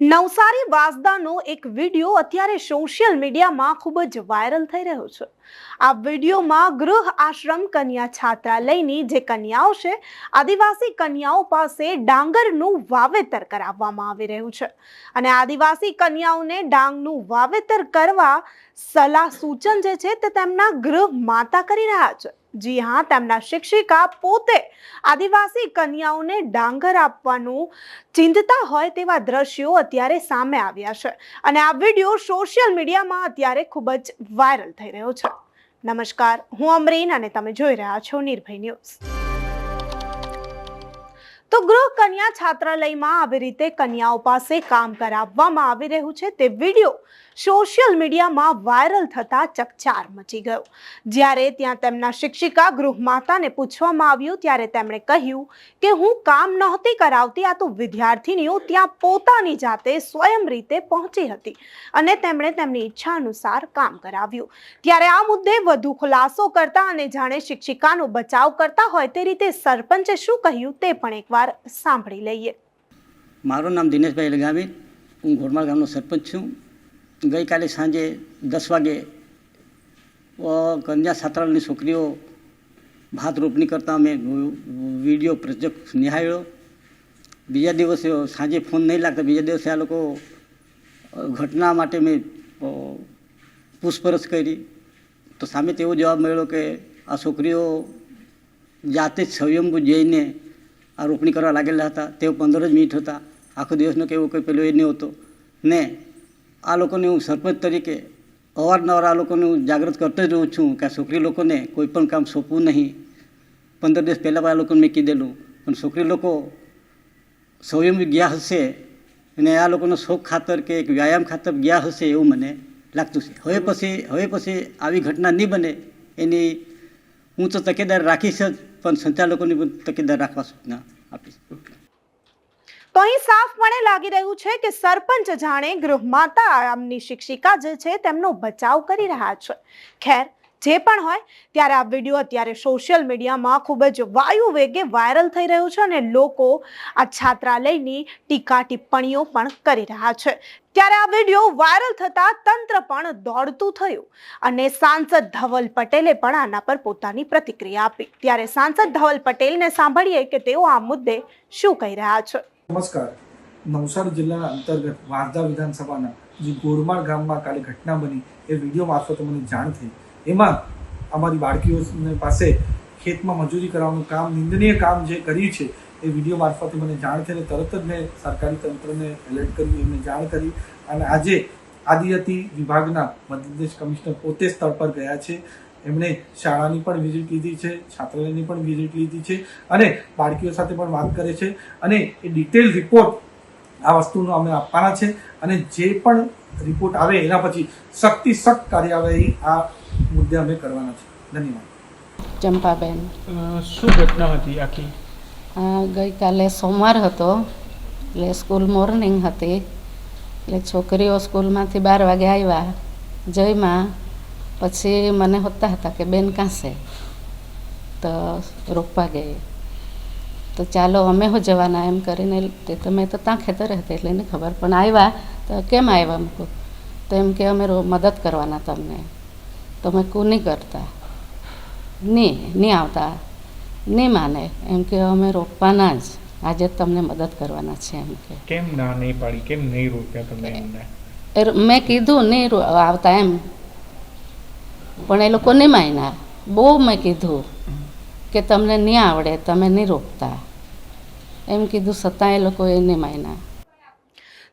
નવસારી વાસદાનો એક વીડિયો અત્યારે સોશિયલ મીડિયામાં ખૂબ જ વાયરલ થઈ રહ્યો છે. આ વિડીયોમાં ગૃહ આશ્રમ કન્યા છાત્રાલયની જે કન્યાઓ છે, આદિવાસી કન્યાઓ પાસે ડાંગરનું વાવેતર કરાવવામાં આવી રહ્યું છે. અને આદિવાસી કન્યાઓને ડાંગનું વાવેતર કરવા સલાહ સૂચન જે છે તે તેમના ગૃહ માતા કરી રહ્યા છે. જી હા, તેમના શિક્ષિકા પોતે આદિવાસી કન્યાઓને ડાંગર આપવાનું ચિંતતા હોય તેવા દ્રશ્યો અત્યારે સામે આવ્યા છે. અને આ વીડિયો સોશિયલ મીડિયામાં અત્યારે ખૂબ જ વાયરલ થઈ રહ્યો છે. નમસ્કાર, હું અમરીન અને તમે જોઈ રહ્યા છો નિર્ભય ન્યૂઝ. તો ગૃહ કન્યા છાત્રાલયમાં આવી રીતે કન્યાઓ પાસે કામ કરાવવામાં આવી રહ્યું છે. તે વીડિયો સોશિયલ મીડિયામાં વાયરલ થતા ચકચાર મચી ગયો. જ્યારે ત્યાં તેમના શિક્ષિકા ગૃહમાતાને પૂછવામાં આવ્યું, ત્યારે તેમણે કહ્યું કે હું કામ નહોતી કરાવતી, આ તો વિદ્યાર્થીનીઓ ત્યાં પોતાની જાતે સ્વયં રીતે પહોંચી હતી અને તેમણે તેમની ઈચ્છા અનુસાર કામ કરાવ્યું. ત્યારે આ મુદ્દે વધુ ખુલાસો કરતા અને જાણે શિક્ષિકાનો બચાવ કરતા હોય તે રીતે સરપંચે શું કહ્યું તે પણ એકવાર સાંભળી લઈએ. મારું નામ દિનેશભાઈ લગાવી હું ઘોડમાળ ગામનો સરપંચ છું. ગઈકાલે સાંજે દસ વાગે કન્યા છાત્રાલયની છોકરીઓ ભાત રોપણી કરતાં અમે વીડિયો પ્રોજેક્ટ નિહાળ્યો. બીજા દિવસે સાંજે ફોન નહીં લાગતા, બીજા દિવસે આ લોકો ઘટના માટે મેં પૂછપરછ કરી. તો સામે તેવો જવાબ મળ્યો કે આ છોકરીઓ જાતે જ સ્વયંભૂ જઈને આ રોપણી કરવા લાગેલા હતા. તેઓ પંદર જ મિનિટ હતા. આખો દિવસનો કે એવો કોઈ પેલો એ નહીં હતો ને આ લોકોને હું સરપંચ તરીકે અવારનવાર આ લોકોને હું જાગૃત કરતો જ રહું છું કે આ છોકરી લોકોને કોઈ પણ કામ સોંપવું નહીં. પંદર દિવસ પહેલાં પણ આ લોકોને મેં કીધેલું. પણ છોકરી લોકો સ્વયં ગયા હશે અને આ લોકોનો શોખ ખાતર કે એક વ્યાયામ ખાતર ગયા હશે એવું મને લાગતું છે. હવે પછી હવે પછી આવી ઘટના નહીં બને. એની હું તો તકેદારી રાખીશ જ. પણ સંચાલકોની પણ તકેદાર રાખવા સૂચના આપીશ તો અહીં સાફપણે લાગી રહ્યું છે કે સરપંચ જાણે ગૃહમાતા આમની શિક્ષિકા જે છે તેમનો બચાવ કરી રહ્યા છે. ખેર જે પણ હોય, ત્યારે આ વીડિયો અત્યારે સોશિયલ મીડિયામાં ખૂબ જ વાયુ વેગે વાયરલ થઈ રહ્યો છે અને લોકો આ છાત્રાલયની ટીકા ટિપ્પણીઓ પણ કરી રહ્યા છે. ત્યારે આ વીડિયો વાયરલ થતાં તંત્ર પણ દોડતું થયું અને સાંસદ ધવલ પટેલે પણ આના પર પોતાની પ્રતિક્રિયા આપી. ત્યારે સાંસદ ધવલ પટેલને સાંભળીએ કે તેઓ આ મુદ્દે શું કહી રહ્યા છે. નમસ્કાર. નવસારી જિલ્લા અંતર્ગત વારદા વિધાનસભાના જે ગોરમાળ ગામમાં કાલે ઘટના બની, એ વીડિયો મારફતે મને જાણ થઈ. એમાં અમારી બાળકીઓ પાસે ખેતમાં મજૂરી કરવાનું કામ, નિંદનીય કામ જે કર્યું છે, એ વીડિયો મારફતે મને જાણ થઈ અને તરત જ મેં સરકારી તંત્રને એલર્ટ કર્યું એમને જાણ કરી. અને આજે આદિજાતિ વિભાગના મધ્યપ્રદેશ કમિશનર પોતે સ્થળ પર ગયા છે. એમણે શાળાની પણ વિઝિટ લીધી છે, છાત્રાલયની પણ વિઝિટ લીધી છે અને બાળકીઓ સાથે પણ વાત કરે છે. અને એ ડિટેલ રિપોર્ટ આ વસ્તુનો અમે આપવાના છે. અને જે પણ રિપોર્ટ આવે એના પછી સખ્તી સખ્ત કાર્યવાહી આ મુદ્દે અમે કરવાના છે ધન્યવાદ. ચંપાબેન. શું ઘટના હતી આખી? ગઈકાલે સોમવાર હતો. એટલે સ્કૂલ મોર્નિંગ હતી. એટલે છોકરીઓ સ્કૂલમાંથી બાર વાગે આવ્યા. જયમાં પછી મને હોતા હતા કે બેન કાંસે? તો રોકવા ગઈ. તો ચાલો અમે હો જવાના એમ કરીને તે તો મેં તો ત્યાં ખેતરે હતી એટલે એને ખબર. પણ આવ્યા તો કેમ આવ્યા? મૂકું તો એમ કે અમે રો- મદદ કરવાના તમને. તો મેં નહીં કરતા? નહીં નહીં આવતા? નહીં માને? એમ કે અમે રોપવાના જ. આજે તમને મદદ કરવાના છે એમ કે. કેમ ના નહીં પાડી? કેમ નહીં રોક્યા તમે એમને? મેં કીધું નહીં આવતા એમ. પણ એ લોકો નહીં માન્યા. બહુ મેં કીધું કે તમને નહીં આવડે તમે નહીં રોકતા. એમ કીધું છતાં એ લોકો એ નહીં માન્યા.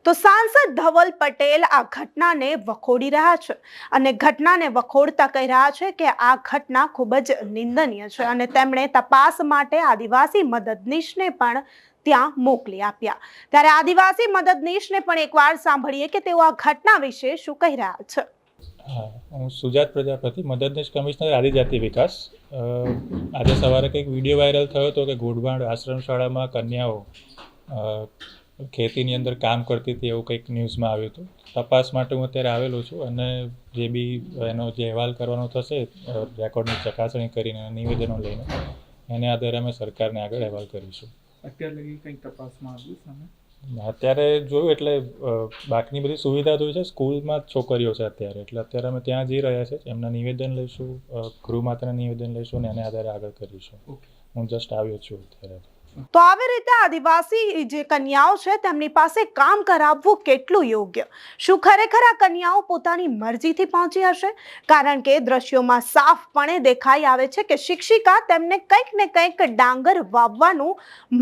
તો સાંસદ ધવલ પટેલ આ ઘટનાને વખોડી રહ્યા છે અને ઘટનાને વખોડતા કહી રહ્યા છે કે આ ઘટના ખૂબ જ નિંદનીય છે અને તેમણે તપાસ માટે આદિવાસી મદદનીશને પણ ત્યાં મોકલી આપ્યા. ત્યારે આદિવાસી મદદનીશને પણ એકવાર સાંભળીએ કે તેઓ આ ઘટના વિશે શું કહી રહ્યા છે. હું સુજાત પ્રજાપતિ, મદદનીશ કમિશનર આદિજાતિ વિકાસ. આજે સવારે કંઈક વીડિયો વાયરલ થયો હતો કે ગોઢવાણ આશ્રમ શાળામાં કન્યાઓ ખેતીની અંદર કામ કરતી હતી એવું કંઈક ન્યૂઝમાં આવ્યું હતું. તપાસ માટે હું અત્યારે આવેલો છું અને જે બી એનો જે અહેવાલ કરવાનો થશે રેકોર્ડની ચકાસણી કરીને નિવેદનો લઈને એને આધારે અમે સરકારને આગળ અહેવાલ કરીશું. અત્યાર લગી કંઈ તપાસમાં આવ્યું સામે? અત્યારે જોયું એટલે બાકીની બધી સુવિધા જોઈ છે સ્કૂલમાં જ છોકરીઓ છે અત્યારે. એટલે અત્યારે અમે ત્યાં જઈ રહ્યા છે એમના નિવેદન લઈશું અ, ગૃહ માતાના નિવેદન લઈશું અને એને આધારે આગળ કરીશું. હું જસ્ટ આવ્યો છું અત્યારે. તો આવી રીતે આદિવાસી જે કન્યાઓ છે, તેમની પાસે કામ કરાવવું કેટલું યોગ્ય? શું ખરેખર આ કન્યાઓ પોતાની મરજીથી પહોંચી હશે? કારણ કે દ્રશ્યોમાં સાફપણે દેખાઈ આવે છે કે શિક્ષિકા તેમને કંઈક ને કંઈક ડાંગર વાવવાનું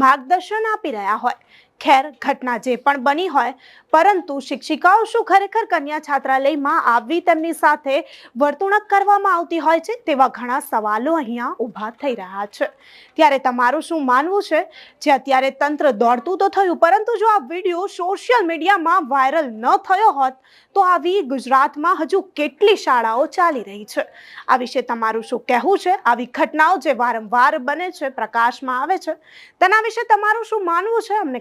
માર્ગદર્શન આપી રહ્યા હોય. ખેર ઘટના જે પણ બની હોય. પરંતુ શિક્ષિકાઓ શું ખરેખર કન્યા છાત્રાલયમાં આવી તેમની સાથે વર્તણૂક કરવામાં આવતી હોય છે તેવા ઘણા સવાલો અહીંયા ઊભા થઈ રહ્યા છે. ત્યારે તમારું શું માનવું છે? જે અત્યારે તંત્ર દોડતું તો થયું, પરંતુ જો આ વીડિયો સોશિયલ મીડિયામાં વાયરલ ન થયો હોત, તો આવી ગુજરાતમાં હજુ કેટલી શાળાઓ ચાલી રહી છે? આ વિશે તમારું શું કહેવું છે? આવી ઘટનાઓ જે વારંવાર બને છે, પ્રકાશમાં આવે છે, તેના વિશે તમારું શું માનવું છે? અમને